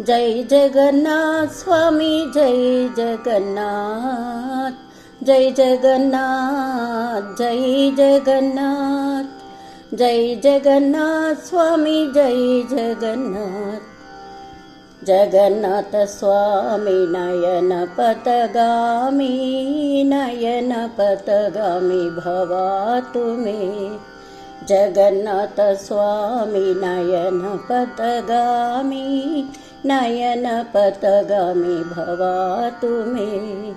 जय जगन्नाथ स्वामी जय जगन्नाथ जय जगन्नाथ जय जगन्नाथ जय जगन्नाथ स्वामी जय जगन्नाथ। जगन्नाथ स्वामी नयन पतगामी नयन पतगामी भवातु मे। जगन्नाथ स्वामी नयन पतगामी नयनपतगामि भवा तु मे।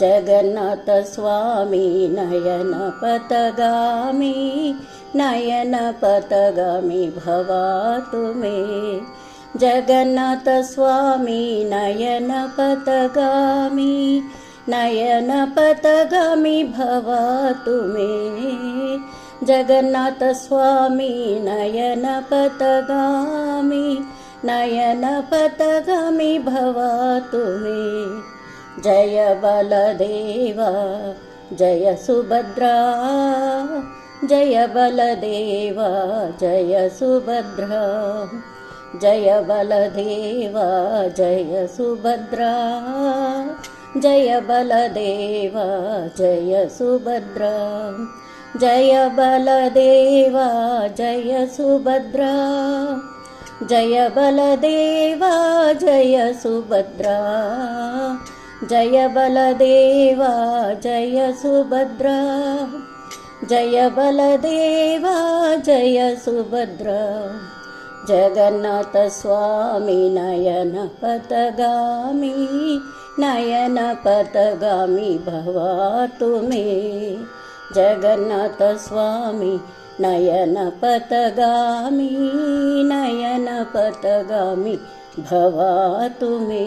जगन्नाथ स्वामी नयनपतगामि नयनपतगामि भवातुमे जगन्नाथ स्वामी नयनपतगामि नयनपतगामि भवातु मे। जगन्नाथस्वामी नयनपगामी पतगामी नयन पतगामी भवातु मे जगन्नाथ स्वामी नयन पतगामी नयन पतगामी भवातु मे जय बलदेवा जय सुभद्रा जय बलदेवा जय सुभद्रा जय बलदेवा जय सुभद्रा जय बलदेवा जय सुभद्रा जय बलदेवा जय सुभद्रा జయ బలదేవా జయ సుభద్రా. జయ బలదేవా జయ సుభద్రా. జయ బలదేవా జయ సుభద్రా. జగన్నాథ స్వామి నయన పతగామి నయన పతగామి భవాతు మే జగన్నాథ స్వామి नयन पतगामी नयन पतगामी भवातु मे।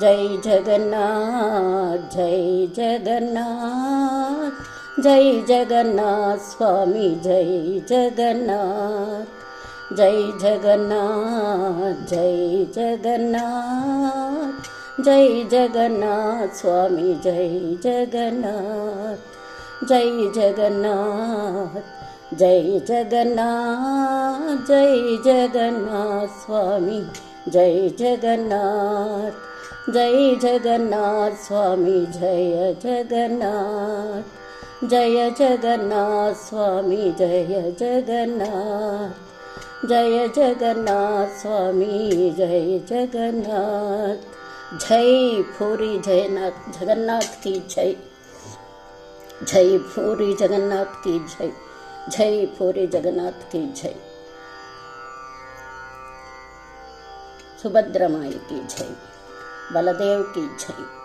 जय जगन्नाथ जय जगन्नाथ जय जगन्नाथ स्वामी जय जगन्नाथ। जय जगन्नाथ जय जगन्नाथ जय जगन्नाथ स्वामी जय जगन्नाथ జై జగన్నాథ్ జై జగన్నాథ్ జై జగన్నాథ్ స్వామి జై జగన్నాథ్ జై జగన్నాథ్ స్వామి జయ జగన్నాథ్ జయ జగన్నాథ్ స్వామి జయ జగన్నాథ్ జయ జగన్నాథ్ స్వామి జయ జగన్నాథ్ జై పూరి జయనాథ్ జగన్నాథ్కి జై. जय पूरी जगन्नाथ की जय जय भोरी जगन्नाथ की जय। सुभद्रमाई की जय, बलदेव की जय।